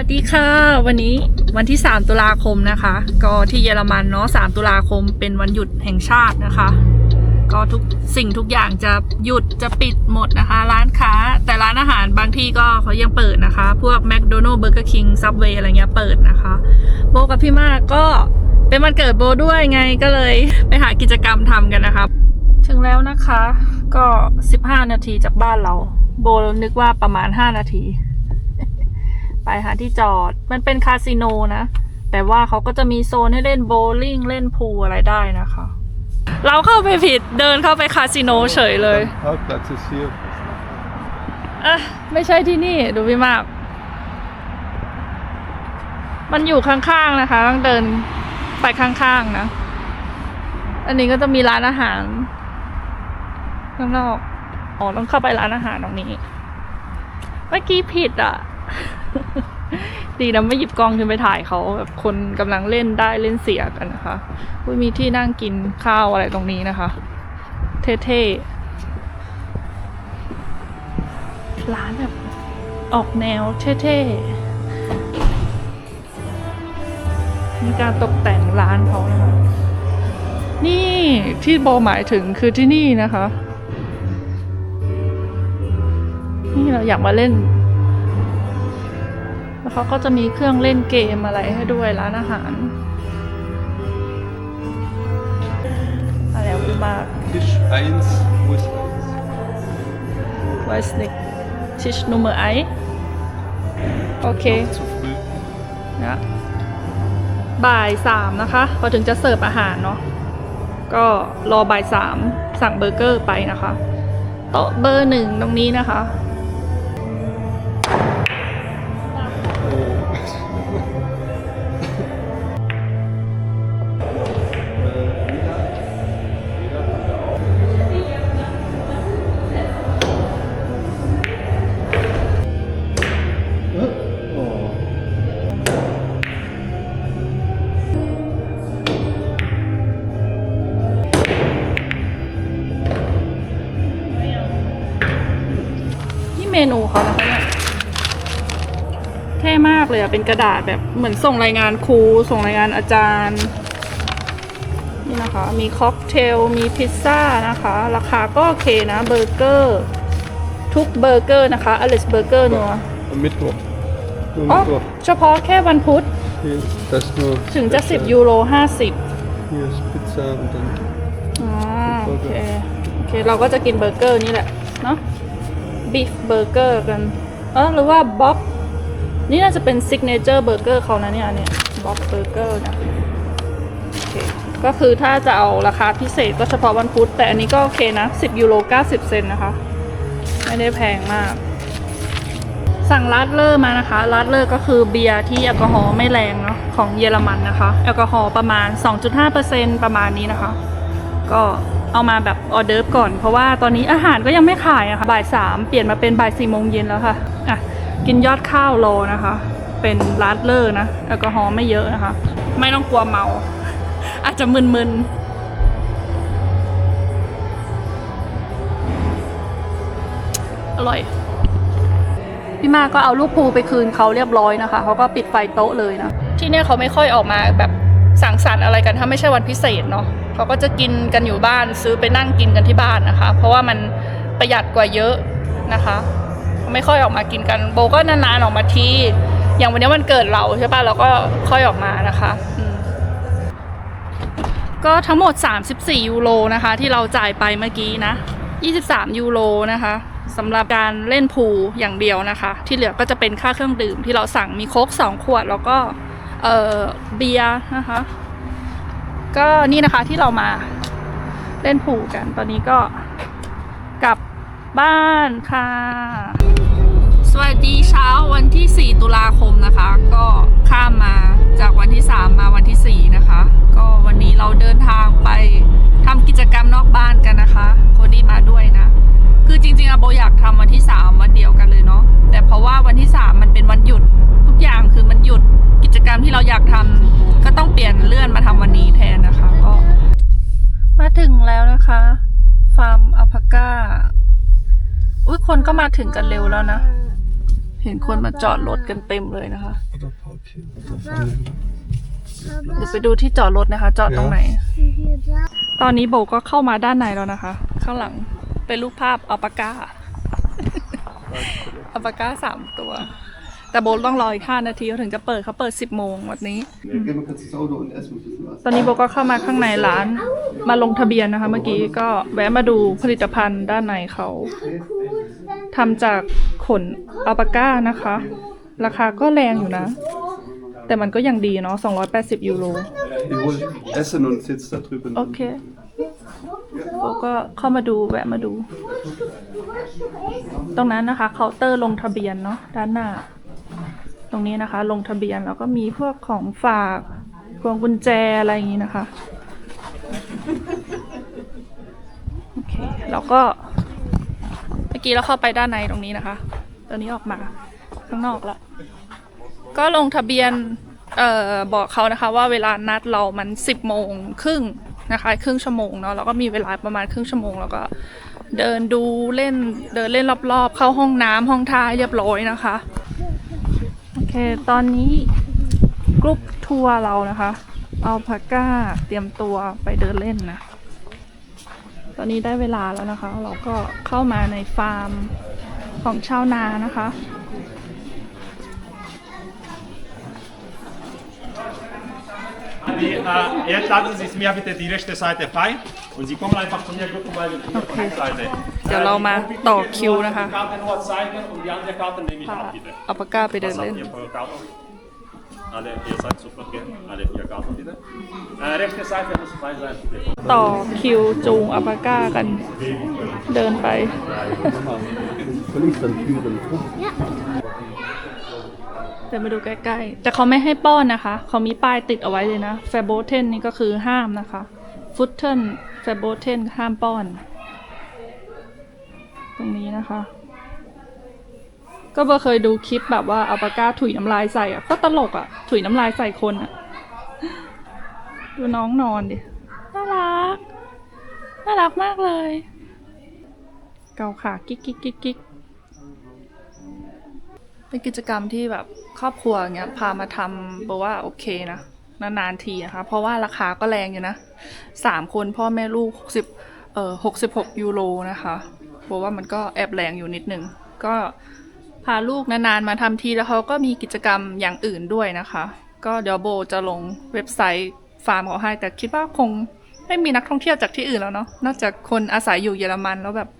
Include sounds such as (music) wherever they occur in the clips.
วัสดีค่ะ วันนี้วันที่ 3 ตุลาคมนะคะ ก็ที่เยอรมันเนาะ 3 ตุลาคมเป็นวันหยุดแห่งชาตินะคะ ก็ทุกสิ่งทุกอย่างจะหยุดจะปิดหมดนะคะ ร้านค้า แต่ร้านอาหารบางที่ก็เขายังเปิดนะคะ พวก McDonald's Burger King Subway อะไรเงี้ยเปิดนะคะ โบกับพี่มากก็เป็นวันเกิดโบด้วยไงก็เลยไปหากิจกรรมทำกันนะคะถึงแล้วนะคะ ก็ 15 นาทีจากบ้านเรา โบนึกว่าประมาณ 5 นาที ไปหาที่จอด มันเป็นคาสิโนนะ แต่ว่าเขาก็จะมีโซนให้เล่นโบว์ลิ่งเล่นพูลอะไรได้นะคะ เราเข้าไปผิดเดินเข้าไปคาสิโนเฉยเลย Parkplatz ist hier. อะไม่ใช่ที่นี่ดูพี่มาก มันอยู่ข้างๆนะคะต้องเดินไปข้างๆนะ อันนี้ก็จะมีร้านอาหารข้างนอก อ๋อ ต้องเข้าไปร้านอาหารตรงนี้ เมื่อกี้ผิดอะ ดีนะไม่หยิบกล้องขึ้นไปถ่ายเขาแบบคนกำลังเล่นได้เล่นเสียกันนะคะอุ๊ยมีที่นั่งกินข้าวอะไรตรงนี้นะคะ เท่ๆ ร้านแบบออกแนวเท่ๆ มีการตกแต่งร้านเขานะคะ นี่ที่โบหมายถึงคือที่นี่นะคะ นี่เราอยากมาเล่น แล้วเขาก็จะมีเครื่องเล่นเกมอะไรให้ด้วยร้านอาหารอะไรเอาขึ้นมา Tisch 1, wo ist 1? Weiß nicht. Tisch Nummer 1. Okay. Noch zu früh. นะบ่ายสามนะคะพอถึงจะเสิร์ฟอาหารเนาะก็รอบ่ายสามสั่งเบอร์เกอร์ไปนะคะโต๊ะเบอร์หนึ่งตรงนี้นะคะ มนูเขานะคะเนี่ยเท่มากเลยอะเป็นกระดาษแบบเหมือนส่งรายงานครู ส่งรายงานอาจารย์ นี่นะคะ มีค็อกเทล มีพิซซ่านะคะ ราคาก็โอเคนะเบอร์เกอร์ทุกเบอร์เกอร์นะคะอเลสเบอร์เกอร์นัว Am Mittwoch. Nur อ๋อ Mittwoch. เฉพาะแค่วันพุธ Hier, das ist nur. ถึงจะ Pizza. 10ยูโร 50 Hier ist Pizza und dann. อ่าโอเค โอเค เราก็จะกินเบอร์เกอร์นี่แหละ เนาะ บีฟเบอร์เกอร์กัน เออหรือว่าบ๊อบนี่น่าจะเป็นซิกเนเจอร์เบอร์เกอร์เขานะเนี่ยนเนี่ยบ๊อบเบอร์เกอร์นะโอเคก็คือถ้าจะเอาราคาพิเศษก็เฉพาะวันพุธแต่อันนี้ก็โอเคนะ 10 ยูโร 90 เซนนะคะ ไม่ได้แพงมาก สั่งลาดเลอร์มานะคะลาดเลอร์ก็คือเบียร์ที่แอลกอฮอล์ไม่แรงเนาะของเยอรมันนะคะ แอลกอฮอล์ประมาณ 2.5%ประมาณนี้นะคะ ก็เอามาแบบออเดิร์ฟก่อน เพราะว่าตอนนี้อาหารก็ยังไม่ขายอะค่ะบ่ายสามเปลี่ยนมาเป็นบ่ายสี่โมงเย็นแล้วค่ะอะ กินยอดข้าวรอนะคะ เป็นลาดเลอร์นะแอลกอฮอล์ไม่เยอะนะคะ ไม่ต้องกลัวเมา อาจจะมึนๆอร่อย พี่มาก็เอาลูกพูไปคืนเขาเรียบร้อยนะคะ เขาก็ปิดไฟโต๊ะเลยนะ ที่เนี่ยเขาไม่ค่อยออกมาแบบ สังสรรค์อะไรกันถ้าไม่ใช่วันพิเศษเนาะเขาก็จะกินกันอยู่บ้านซื้อไปนั่งกินกันที่บ้านนะคะ เพราะว่ามันประหยัดกว่าเยอะนะคะ ไม่ค่อยออกมากินกันโบก็นานๆออกมาทีอย่างวันนี้วันเกิดเราใช่ปะเราก็ค่อยออกมานะคะก็ทั้งหมด 34 ยูโรนะคะ ที่เราจ่ายไปเมื่อกี้นะ 23 ยูโรนะคะสำหรับการเล่นพูลอย่างเดียวนะคะ ที่เหลือก็จะเป็นค่าเครื่องดื่มที่เราสั่งมีโค้ก2 ขวดแล้วก็เออเบียร์นะคะ ก็นี่นะคะที่เรามาเล่นพูลกัน ตอนนี้ก็กลับบ้านค่ะ สวัสดีเช้าวันที่ 4 ตุลาคมนะคะ ก็ข้ามมาจากวันที่ 3 มาวันที่ 4 นะคะ ก็วันนี้เราเดินทางไปทำกิจกรรมนอกบ้านกันนะคะโคดี้มาด้วยนะ คือจริงๆอะโบอยากทำวันที่ 3 วันเดียวกันเลยเนาะแต่เพราะว่าวันที่ 3 มันเป็นวันหยุดทุกอย่างคือมันหยุดกิจกรรมที่ อัลพาก้าอุ้ยคนก็มาถึงกันเร็วแล้วนะ เห็นคนมาจอดรถกันเต็มเลยนะคะ Oder Park hier. Oder Fallen. เดี๋ยวไปดูที่จอดรถนะคะ จอดตรงไหน hier da. ตอนนี้โบก็เข้ามาด้านในแล้วนะคะ ข้างหลังเป็นรูปภาพอัลปาก้าอัลปาก้าสามตัว แต่โบต้องรออีกห้านาทีเขาถึงจะเปิดเขาเปิดสิบโมงวันนี้ Ja, gehen wir kurz ins Auto und essen ein bisschen was. ตอนนี้โบก็เข้ามาข้างในร้านมาลงทะเบียนนะคะ เมื่อกี้ก็แวะมาดูผลิตภัณฑ์ด้านในเขาทำจากขนอัลปาก้านะคะ ราคาก็แรงอยู่นะ แต่มันก็ยังดีเนาะ280 ยูโร Wir holen Essen und sitzt da drüben. โอเคโบก็เข้ามาดูแวะมาดู ตรงนั้นนะคะเคาน์เตอร์ลงทะเบียนเนาะด้านหน้า ตรงนี้นะคะ ลงทะเบียนแล้วก็มีพวกของฝากพวงกุญแจอะไรอย่างนี้นะคะโอเคแล้วก็เมื่อกี้เราเข้าไปด้านในตรงนี้นะคะ ตอนนี้ออกมาข้างนอกละก็ลงทะเบียนเอ่อบอกเขานะคะว่าเวลานัดเรามันสิบโมงครึ่งนะคะครึ่งชั่วโมงเนาะแล้วก็มีเวลาประมาณครึ่งชั่วโมง แล้วก็เดินดูเล่นเดินเล่นรอบๆ เข้าห้องน้ำห้องท่าเรียบร้อยนะคะ ตอนนี้กรุ๊ปทัวร์เรานะคะ เอาพาก้าเตรียมตัวไปเดินเล่นนะ ตอนนี้ได้เวลาแล้วนะคะ เราก็เข้ามาในฟาร์มของชาวนานะคะ Die, äh, jetzt lassen Sie es mir bitte die rechte Seite frei und Sie kommen einfach zu mir gruppenweise zu mir von der Seite. เดี๋ยวเรามาต่อคิวนะคะ Die Karte nur zeigen und die andere Karte nehme ich พา ab, bitte. เอาปากก้าไปเดิน Was เล่น habt ihr für Karten? Alle, ihr seid sofort gehen. Alle vier Karten, bitte. Äh, rechte Seite muss frei sein, bitte. ต่อคิวจูงอัลปาก้ากัน เดินไป Von links dann führen. เดินมาดูใกล้ๆ แต่เขาไม่ให้ป้อนนะคะ เขามีป้ายติดเอาไว้เลยนะแฟโบเทนนี่ก็คือห้ามนะคะฟุตเทนแฟโบเทนห้ามป้อน ตรงนี้นะคะ ก็เบอร์เคยดูคลิปแบบว่าอัลปาก้าถุยน้ำลายใส่อะก็ตลกอะถุยน้ำลายใส่คนอะดูน้องนอนดิ น่ารัก น่ารักมากเลย เกาขากิ๊กกิ๊กกิ๊กกิ๊กเป็นกิจกรรมที่แบบ ครอบครัวเงี้ยพามาทำบอกว่าโอเคนะนานๆทีนะคะเพราะว่าราคาก็แรงอยู่นะสามคนพ่อแม่ลูกหกสิบเอ่อหกสิบหกยูโรนะคะบอกว่ามันก็แอบแรงอยู่นิดนึงก็พาลูกนานๆมาทำทีแล้วเขาก็มีกิจกรรมอย่างอื่นด้วยนะคะ ก็เดี๋ยวโบจะลงเว็บไซต์ฟาร์มเขาให้แต่คิดว่าคงไม่มีนักท่องเที่ยวจากที่อื่นแล้วเนาะนอกจากคนอาศัยอยู่เยอรมันแล้วแบบ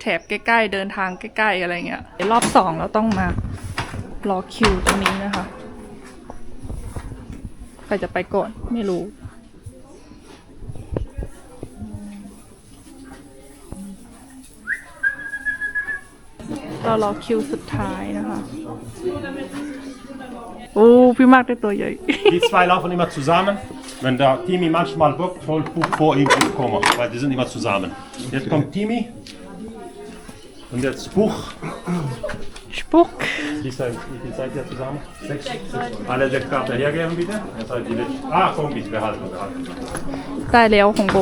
แถบใกล้ๆเดินทางใกล้ๆอะไรเงี้ยรอบสองเราต้องมา รอคิวตรงนี้นะคะ ใครจะไปก่อน ไม่รู้ เรารอคิวสุดท้ายนะคะ โอ้ พี่มากได้ตัวใหญ่ Die zwei laufen immer zusammen. Wenn der Timi manchmal wirkt, holt Buch vor ihm und Komma, weil die sind immer zusammen. Jetzt kommt Timi und jetzt Buch. สปุ ก Wie seid, wie viel seid ihr zusammen? Sechs. Alle sechs Karten hergeben, bitte. Jetzt seid ihr nicht. Ah, komm, ich behalte, behalte. ได้แล้วของโบ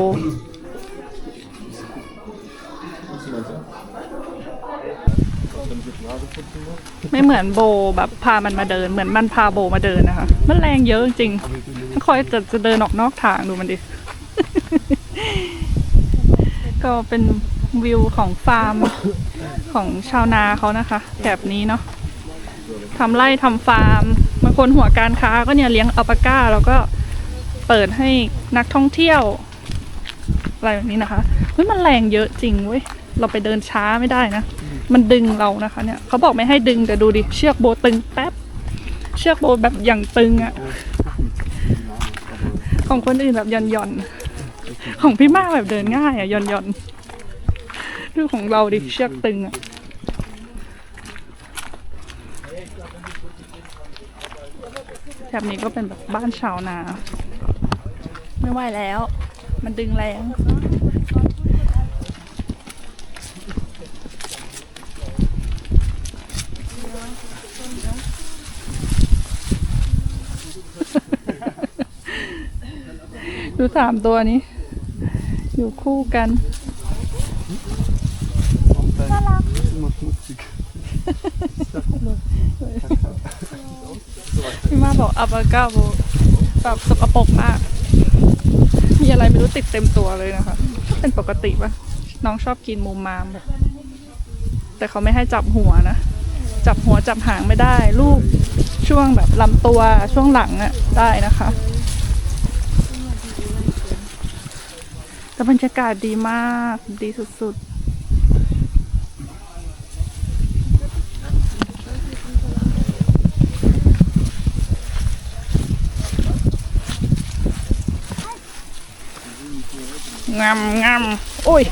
ไม่เหมือนโบแบบพามันมาเดิน เหมือนมันพาโบมาเดินนะคะ มันแรงเยอะจริงคอยจะจะเดินออกนอกทางดูมันดิ ก็เป็นวิวของฟาร์มของชาวนาเขานะคะ แบบนี้เนาะ ทำไร่ทำฟาร์มบางคนหัวการค้าก็เนี่ยเลี้ยงอัลปาก้า แล้วก็เปิดให้นักท่องเที่ยว อะไรแบบนี้นะคะเฮ้ยมันแรงเยอะจริงเว้ยเราไปเดินช้าไม่ได้นะ มันดึงเรานะคะ เนี่ยเขาบอกไม่ให้ดึงแต่ดูดิเชือกโบตึงแป๊บ เชือกโบแบบอย่างตึงอะของคนอื่นแบบหย่อนหย่อนของพี่มากแบบเดินง่ายอะหย่อนหย่อนดูของเราดิเชือกตึงอะ แบบนี้ก็เป็นแบบบ้านชาวนา ไม่ไหวแล้ว มันดึงแรงดูสามตัวนี้ อยู่คู่กัน พี่มาบอกอัปากาโบแบบสกปรกมาก มีอะไรไม่รู้ติดเต็มตัวเลยนะคะ เป็นปกติปะน้องชอบกินมูมามแบบแต่เขาไม่ให้จับหัวนะ จับหัวจับหางไม่ได้ ลูกช่วงแบบลำตัวช่วงหลังอะได้นะคะ แต่บรรยากาศดีมากดีสุดๆ งามงามโอ้ย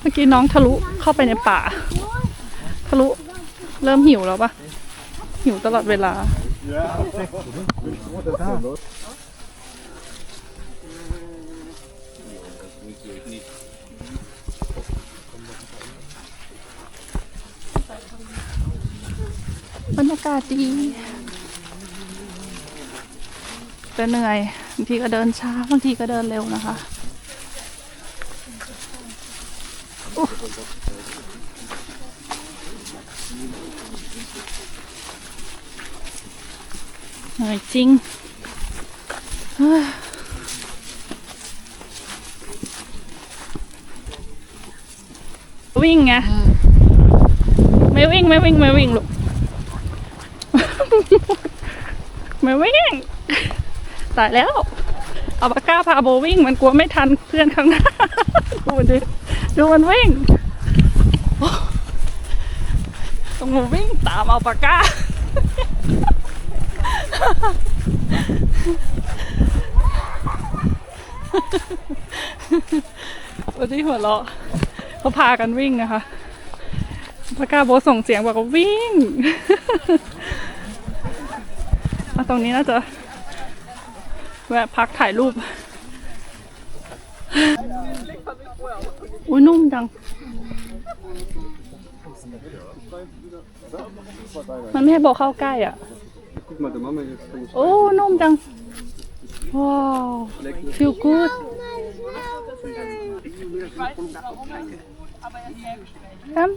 เมื่อกี้น้องทะลุเข้าไปในป่า ทะลุ เริ่มหิวแล้วปะหิวตลอดเวลา บรรยากาศดี แต่เหนื่อยบางทีก็เดินช้าบางทีก็เดินเร็วนะคะเหนื่อยจริงวิ่งไงไม่วิ่งไม่วิ่งไม่วิ่งลูก ไม่วิ่ง ตายแล้วเอาปากกาพาโบวิ่ง มันกลัวไม่ทันเพื่อนข้างหน้า ดูมันดิดูมันวิ่งต้องวิ่งตามเอาปากกาวันที่หัวเราะเขาพากันวิ่งนะคะปากกาโบส่งเสียงบอกว่าวิ่ง มาตรงนี้น่าจะ แวะพักถ่ายรูป อุ้ยนุ่มจัง มันไม่ให้บอกเข้าใกล้อะ โอ้ นุ่มจัง ว้าว feel good ครับ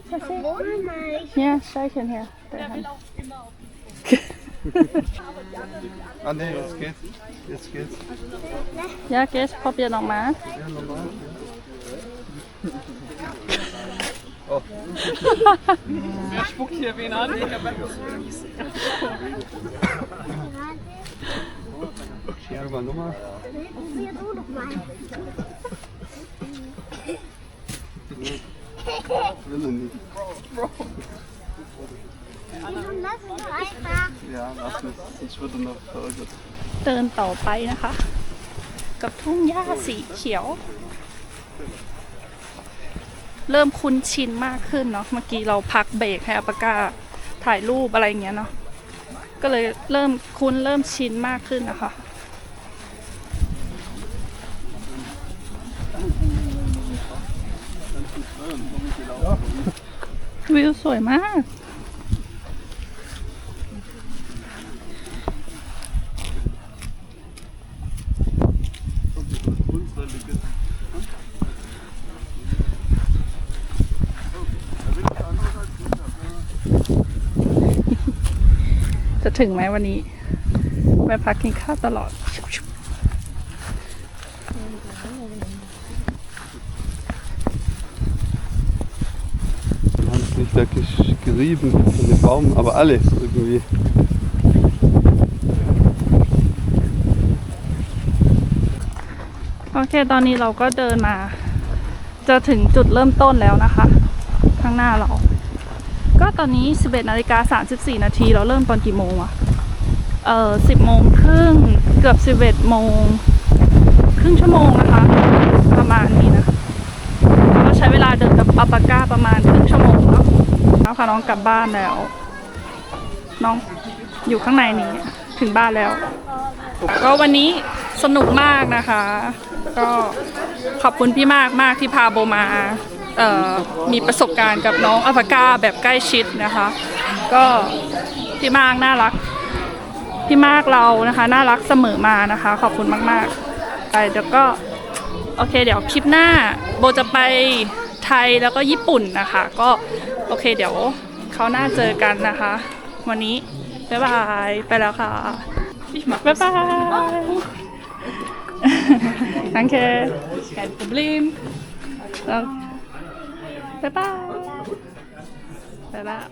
yeah, shaken here. (laughs) ah nee, jetzt geht's. Jetzt geht's. Ja, Kees, probeer nog maar. Oh. Wer spuckt hier wen an? Ich hab Ik mal nog Probier du noch mal. เดินต่อไปนะคะ กับทุ่งหญ้าสีเขียว เริ่มคุ้นชินมากขึ้นเนาะเมื่อกี้เราพักเบรกให้อัปากาถ่ายรูปอะไรเงี้ยเนาะก็เลยเริ่มคุ้นเริ่มชินมากขึ้นนะคะวิวสวยมาก จะ ถึงไหมวันนี้แวะพักกินข้าวตลอด Wir haben es nicht wirklich gerieben von dem Baum, aber alles irgendwie. โอเค ตอนนี้เราก็เดินมา จะถึงจุดเริ่มต้นแล้วนะคะ ข้างหน้าเรา ก็ตอนนี้ 11นาฬิกา34 นาที เราเริ่มตอนกี่โมงวะเอ่อ10โมงครึ่งเกือบ 11โมงครึ่งชั่วโมงนะคะ ประมาณนี้นะก็ใช้เวลาเดินกับอัปาก้าประมาณครึ่งชั่วโมงเนาะแล้วค่ะน้องกลับบ้านแล้ว น้องอยู่ข้างในนี้ถึงบ้านแล้ว ก็วันนี้สนุกมากนะคะ ก็ขอบคุณพี่มากมากที่พาโบมา มีประสบการณ์กับน้องอัลปก้าแบบใกล้ชิดนะคะ ก็พี่มากน่ารัก พี่มากเรานะคะน่ารักเสมอมานะคะ ขอบคุณมากๆไปเดี๋ยวก็โอเค เดี๋ยวคลิปหน้าโบจะไปไทยแล้วก็ญี่ปุ่นนะคะ ก็โอเคเดี๋ยวเขาหน้าเจอกันนะคะ วันนี้บ๊ายบายไปแล้วค่ะบ๊ายบาย Danke. Kein Problem. 拜拜。拜拜。